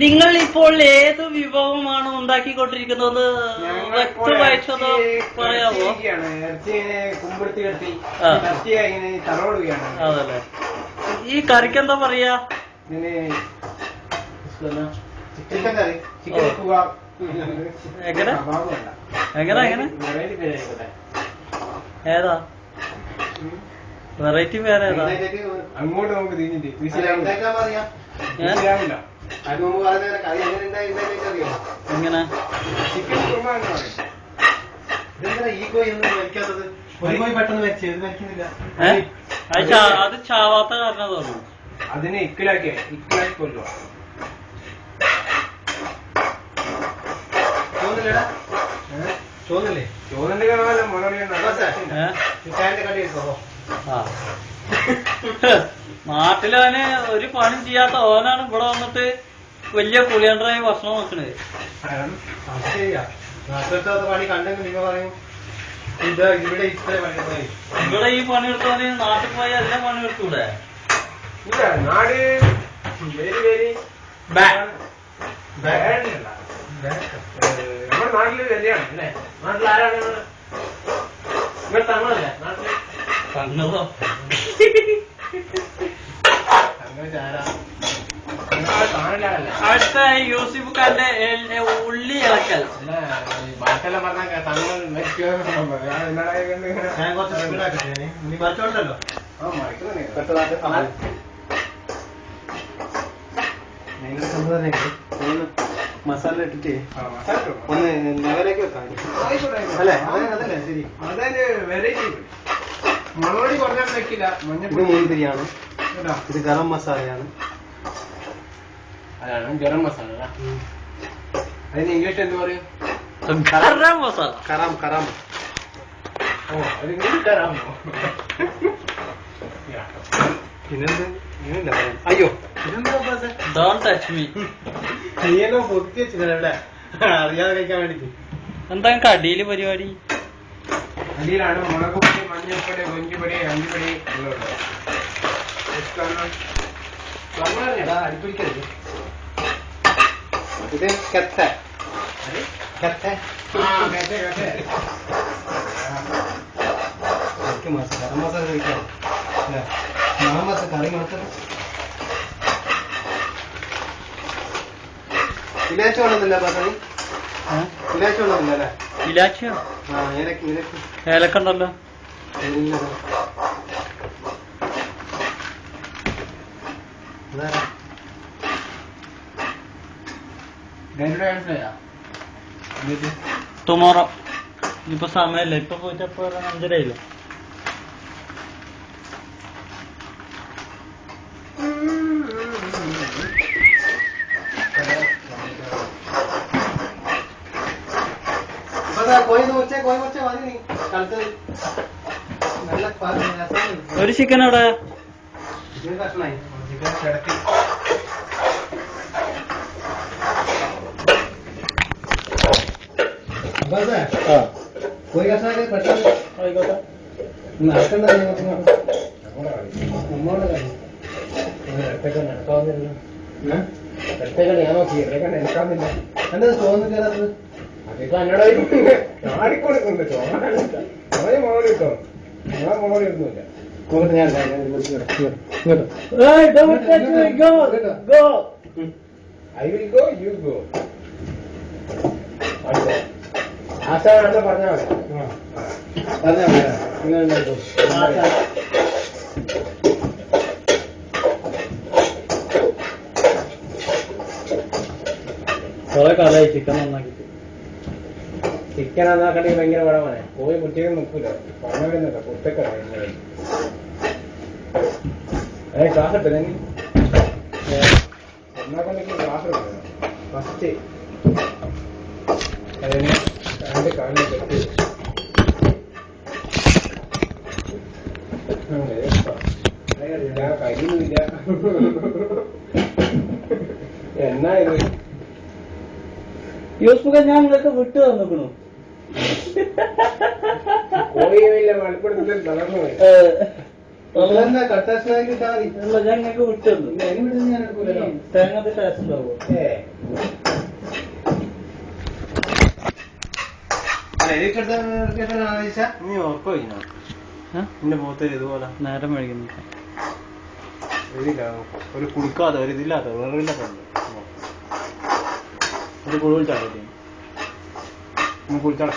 നിങ്ങൾ ഇപ്പോൾ ഏത് വിഭവമാണ് ഉണ്ടാക്കിക്കൊണ്ടിരിക്കുന്നത് വ്യക്തമായിട്ടൊന്ന് പറയാമോ? കുമ്പെടുത്ത് കെട്ടി അതല്ലേ. ഈ കറിക്ക് എന്താ പറയാ? ചിക്കൻ കറി. ചിക്കൻ എങ്ങനെ? എങ്ങനെ എങ്ങനെ? ഏതാ? വെറൈറ്റി വേറെ ഏതാ? അങ്ങോട്ട് നമുക്ക് തിരിഞ്ഞിട്ട് എങ്ങനെ ചിക്കൻ കുറുമ എന്ന് പറയും. പെട്ടെന്ന് വെച്ച് ഇത് വെക്കുന്നില്ല ഏ? അത് ചാ- അത് ചാവാത്ത കാരണം തോന്നുന്നു അതിനെ ഇക്കിലാക്കിയ ഇക്കിലാക്കി കൊല്ലുക തോന്നില്ലേ? ചോദിന്റെ കാണാമല്ലോ? ആ. നാട്ടിലവന് ഒരു പണിയും ചെയ്യാത്ത ഓനാണ് ഇവിടെ വന്നിട്ട് വലിയ പുളിയണ്ടറായി ഭക്ഷണം നോക്കണത് ഇവിടെ ഈ പണി എടുത്തവന് നാട്ടിൽ പോയി എല്ലാം പണി എടുത്തൂടെ? ഇല്ല നാട് നമ്മുടെ നാട്ടിൽ വലിയാണ് അല്ലേ? നാട്ടിൽ ആരാണ്? ഇവിടെ? ഇവിടെ താണില്ലാടല്ലേ അടുത്ത യൂസിഫ് ഖാന്റെ എൽ- എ- ഉള്ളി ഇളക്കൽ. മസാല ഇട്ടിട്ട്. ഒന്ന് ലെവലേക്ക് വെക്കാം. അല്ലേ? അതല്ലേ ശരി. അതെ വെറൈറ്റി ഇത് മഞ്ഞപ്പൊടി. മുന്തിരിയാണ് ഇത്. ഗരം മസാലയാണ്. അതാണ് ഗരം മസാല അതിന് ഇംഗ്ലീഷ് എന്ത് പറയും? ഗരം മസാല. കറാം കറാം. ഓ അത് തരാമോ പിന്നെന്ത്? ഇങ്ങനെയല്ല അയ്യോ. അറിയാതെ കഴിക്കാൻ വേണ്ടി എന്താ കടിയിൽ പരിപാടി? അടിയിലാണ് മുളക് പൊടി മഞ്ഞൾപ്പൊടി കൊഞ്ചുപൊടി അഞ്ചുപൊടി ഉള്ളത് അടിപ്പിടിക്കരുത് ഇത് കത്ത കത്ത എനിക്ക് മസാല ഗരം മസാല കഴിക്കാം അല്ലേ ഗരം മസാല കറി മാത്രം ഇലാച്ചി വേണമെന്നില്ല ഇലാച്ചിയോ ഏലക്കുണ്ടല്ലോ. ടുമോറോ. ഇപ്പൊ സമയമില്ല. ഇപ്പൊ പോയിട്ട് അഞ്ചരയില്ലേ അഞ്ചരയില്ല അതാ കോഴി നോച്ചേ കോഴി നോച്ചേ മതി നീ കളിച്ചത് നല്ല പ- രസമുണ്ട്. ഒരു ചിക്കൻ അവിടെ കോഴി കഷ്ണൊക്കെ പെട്ടെന്ന് ആയിക്കോട്ടെ. നടക്കണ്ട നമ്മളോട് നടക്കാവുന്നില്ല ഞാൻ നോക്കി എടുക്കാവുന്നില്ല എന്താ തോന്നുന്നില്ല അത്? ചാടിക്കൊടുക്കുന്നുണ്ട് ചോര go. I go you go. കൊറേ കാലായി ചിക്കൻ നന്നാക്കിട്ട് ചിക്കൻ നന്നാക്കണമെങ്കിൽ ഭയങ്കര പടമാണ്. പോയി കുട്ടികൾ നിൽക്കൂല പറഞ്ഞ വരുന്നില്ല ക്ലാസ് നീ ഒന്നാക്കണ്ടെങ്കിൽ ക്ലാസ് ഇടണം ഫസ്റ്റ് അതിന് രണ്ട് കെട്ടി. കഴിയുന്നില്ല എന്നാ ഇത്? യൂസ്ഫുൾ ഞാൻ നിങ്ങൾക്ക് വിട്ടു തന്നിക്കണു. കോഴിയില്ല മലപ്പുറത്തിൽ തളർന്നു പോയി. നിങ്ങൾക്ക് വിട്ടു. തേങ്ങത്തെ ടേസ്റ്റ് ഉണ്ടാവോ? നീ ഓർക്കോ? നിന്റെ മുഖത്ത് ഇതുപോലെ. നേരം ഇതില്ല ഒരു കുളിക്കാതെ ഒരു ഇതില്ലാത്ത വേറില്ലാത്ത ഒരു കുളി കുളിച്ചാടാം മതി. കുളിച്ചാളെ